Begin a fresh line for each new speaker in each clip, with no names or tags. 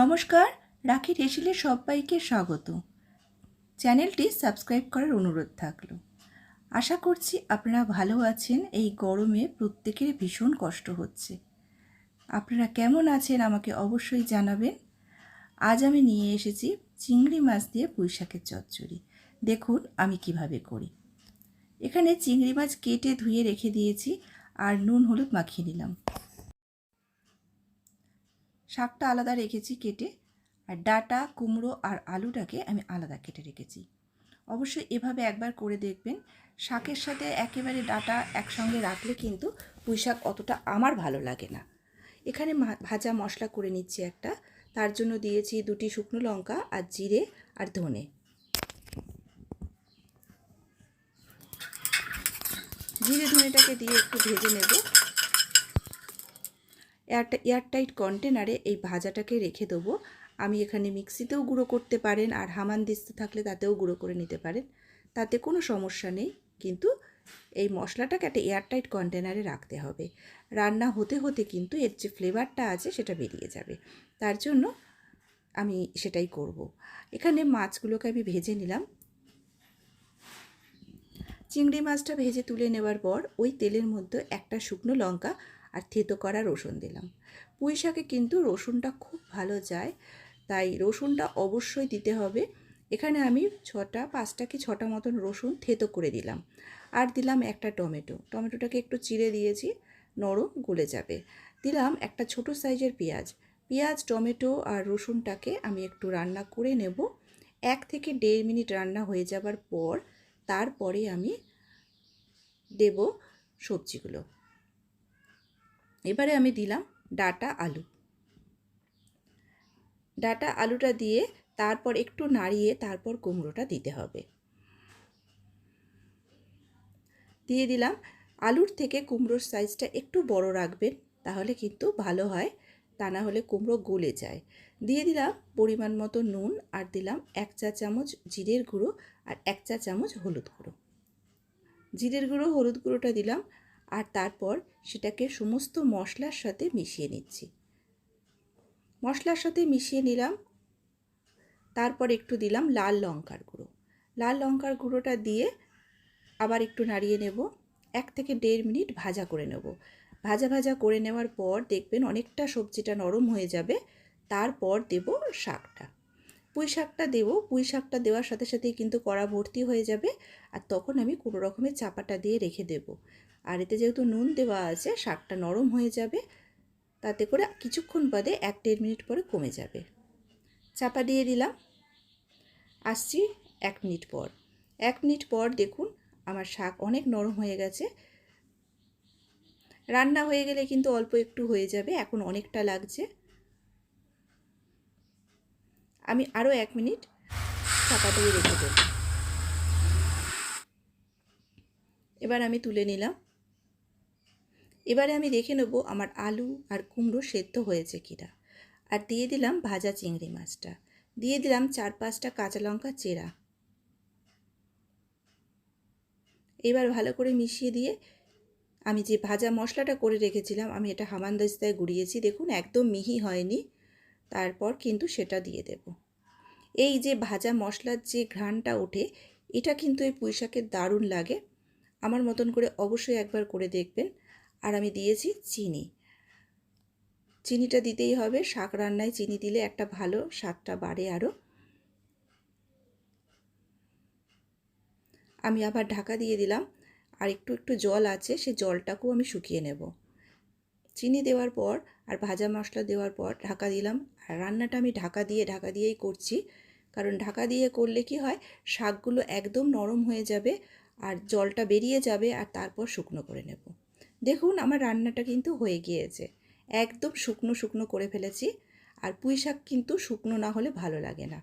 নমস্কার, রাখি রেশিলে সবাইকে স্বাগত। চ্যানেলটি সাবস্ক্রাইব করার অনুরোধ থাকল। আশা করছি আপনারা ভালো আছেন, এই গরমে প্রত্যেকের ভীষণ কষ্ট হচ্ছে। আপনারা কেমন আছেন আমাকে অবশ্যই জানাবেন। আজ আমি নিয়ে এসেছি চিংড়ি মাছ দিয়ে পুঁই শাকের চচ্চড়ি। দেখুন আমি কীভাবে করি। এখানে চিংড়ি মাছ কেটে ধুয়ে রেখে দিয়েছি আর নুন হলুদ মাখিয়ে নিলাম। শাকটা আলাদা রেখেছি কেটে, আর ডাটা, কুমড়ো আর আলুটাকে আমি আলাদা কেটে রেখেছি। অবশ্যই এভাবে একবার করে দেখবেন। শাকের সাথে একেবারে ডাটা একসঙ্গে রাখলে কিন্তু পুঁই শাক অতটা আমার ভালো লাগে না। এখানে ভাজা মশলা করে নিচ্ছি একটা। তার জন্য দিয়েছি দুটি শুকনো লঙ্কা আর জিরে আর ধনে। জিরে ধনেটাকে দিয়ে একটু ভেজে নেব। এয়ারটা এয়ারটাইট কন্টেনারে এই ভাজাটাকে রেখে দেবো। আমি এখানে মিক্সিতেও গুঁড়ো করতে পারেন আর হামান দিস্তে থাকলে তাতেও গুঁড়ো করে নিতে পারেন। তাতে কোনো সমস্যা নেই, কিন্তু এই মশলাটাকে একটা এয়ারটাইট কন্টেনারে রাখতে হবে। রান্না হতে হতে কিন্তু এর যে ফ্লেভারটা আছে সেটা বেরিয়ে যাবে। তার জন্য আমি সেটাই করব। এখানে মাছগুলোকে আমি ভেজে নিলাম। চিংড়ি মাছটা ভেজে তুলে নেওয়ার পর ওই তেলের মধ্যে একটা শুকনো লঙ্কা আর থেতো করা রসুন দিলাম। পুঁই শাকে কিন্তু রসুনটা খুব ভালো যায়, তাই রসুনটা অবশ্যই দিতে হবে। এখানে আমি ছটা, পাঁচটা কি ছটা মতন রসুন থেতো করে দিলাম। আর দিলাম একটা টমেটো। টমেটোটাকে একটু চিড়ে দিয়েছি, নরম গলে যাবে। দিলাম একটা ছোট সাইজের পেঁয়াজ। পেঁয়াজ, টমেটো আর রসুনটাকে আমি একটু রান্না করে নেব। এক থেকে দেড় মিনিট রান্না হয়ে যাবার পর তারপরে আমি দেব সবজিগুলো। এবারে আমি দিলাম ডাটা আলু। ডাটা আলুটা দিয়ে তারপর একটু নাড়িয়ে তারপর কুমড়োটা দিতে হবে। দিয়ে দিলাম, আলুর থেকে কুমড়োর সাইজটা একটু বড় রাখবেন, তাহলে কিন্তু ভালো হয়, তা না হলে কুমড়ো গলে যায়। দিয়ে দিলাম পরিমাণ মতো নুন আর দিলাম এক চা চামচ জিরের গুঁড়ো আর এক চা চামচ হলুদ গুঁড়ো। জিরের গুঁড়ো, হলুদ গুঁড়োটা দিলাম আর তারপর সেটাকে সমস্ত মশলার সাথে মিশিয়ে নিচ্ছি। মশলার সাথে মিশিয়ে নিলাম। তারপর একটু দিলাম লাল লঙ্কার গুঁড়ো। লাল লঙ্কার গুঁড়োটা দিয়ে আবার একটু নাড়িয়ে নেব। এক থেকে দেড় মিনিট ভাজা করে নেব। ভাজা ভাজা করে নেওয়ার পর দেখবেন অনেকটা সবজিটা নরম হয়ে যাবে। তারপর দেব শাকটা। পুঁই শাকটা দেবো। পুঁই শাকটা দেওয়ার সাথে সাথেই কিন্তু কড়া ভর্তি হয়ে যাবে। আর তখন আমি কোনো রকমের চাপাটা দিয়ে রেখে দেব। আর এতে যেহেতু নুন দেওয়া আছে, শাকটা নরম হয়ে যাবে, তাতে করে কিছুক্ষণ বাদে এক দেড় মিনিট পরে কমে যাবে। চাপা দিয়ে দিলাম। আসছি এক মিনিট পর। এক মিনিট পর দেখুন, আমার শাক অনেক নরম হয়ে গেছে। রান্না হয়ে গেলে কিন্তু অল্প একটু হয়ে যাবে, এখন অনেকটা লাগছে। আমি আরও এক মিনিট চাপা দিয়ে রেখে দেব। এবার আমি তুলে নিলাম। এবারে আমি দেখে নেব আমার আলু আর কুমড়ো সেদ্ধ হয়েছে কিনা। আর দিয়ে দিলাম ভাজা চিংড়ি মাছটা। দিয়ে দিলাম চার পাঁচটা কাঁচা লঙ্কা চেরা। এবার ভালো করে মিশিয়ে দিয়ে আমি যে ভাজা মশলাটা করে রেখেছিলাম, আমি এটা হামানদাস্তায় গুড়িয়েছি। দেখুন, একদম মিহি হয়নি। তারপর কিন্তু সেটা দিয়ে দেব। এই যে ভাজা মশলার যে ঘ্রাণটা ওঠে, এটা কিন্তু এই পুঁইশাকের দারুণ লাগে। আমার মতন করে অবশ্যই একবার করে দেখবেন। আর আমি দিয়েছি চিনি। চিনিটা দিতেই হবে। শাক রান্নায় চিনি দিলে একটা ভালো স্বাদটা বাড়ে আরও আমি আবার ঢাকা দিয়ে দিলাম। আর একটু একটু জল আছে, সে জলটাকেও আমি শুকিয়ে নেব। চিনি দেওয়ার পর আর ভাজা মশলা দেওয়ার পর ঢাকা দিলাম। আর রান্নাটা আমি ঢাকা দিয়ে, ঢাকা দিয়েই করছি। কারণ ঢাকা দিয়ে করলে কি হয়, শাকগুলো একদম নরম হয়ে যাবে আর জলটা বেরিয়ে যাবে আর তারপর শুকনো করে নেব। দেখুন আমার রান্নাটা কিন্তু হয়ে গিয়েছে। একদম শুকনো শুকনো করে ফেলেছি। আর পুঁই শাক কিন্তু শুকনো না হলে ভালো লাগে না।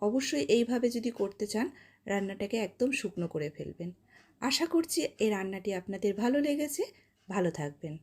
অবশ্যই এইভাবে যদি করতে চান, রান্নাটাকে একদম শুকনো করে ফেলবেন। আশা করছি এই রান্নাটি আপনাদের ভালো লেগেছে। ভালো থাকবেন।